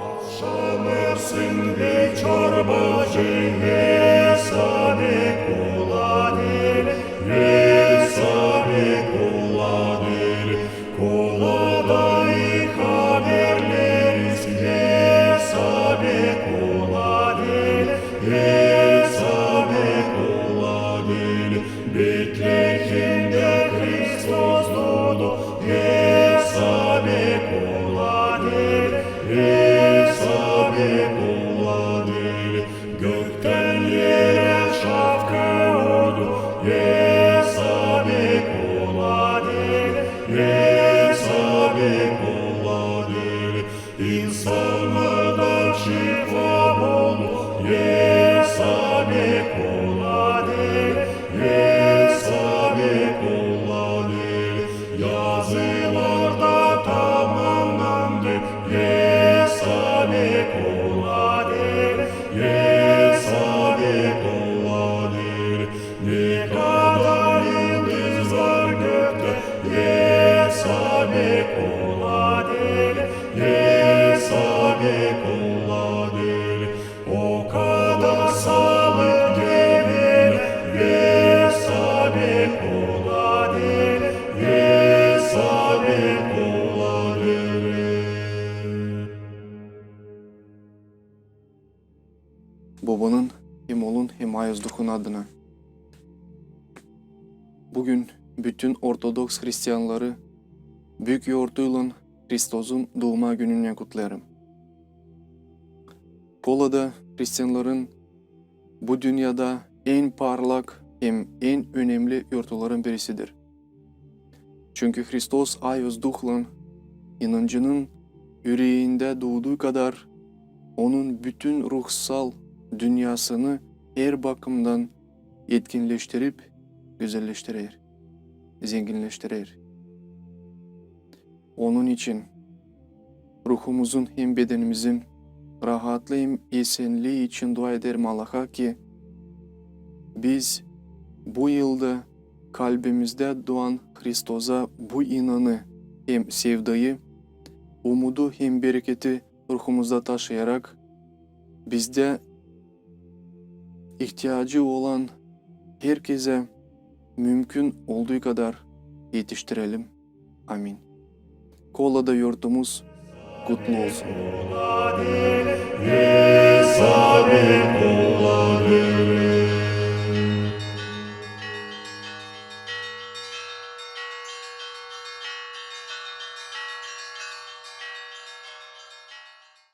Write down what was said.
Овша мир син вечора Божий gökten yere şapka oldu, Yesabi kuladır, Babanın hem oğlun hem Ayazduh'un adına. Bugün bütün Ortodoks Hristiyanları büyük yoğurtuyla Kristos'un doğma gününe kutlarım. Pola'da Hristiyanların bu dünyada en parlak hem en önemli yortuların birisidir. Çünkü Hristos Ayazduh'la inancının yüreğinde doğduğu kadar onun bütün ruhsal dünyasını her bakımdan yetkinleştirip güzelleştirir, zenginleştirir. Onun için ruhumuzun hem bedenimizin rahatlı hem esenliği için dua ederim Allah'a ki biz bu yılda kalbimizde doğan Kristos'a bu inanı hem sevdayı, umudu hem bereketi ruhumuzda taşıyarak bizde ihtiyacı olan herkese mümkün olduğu kadar yetiştirelim. Amin. Kolada yurtumuz kutlu olsun.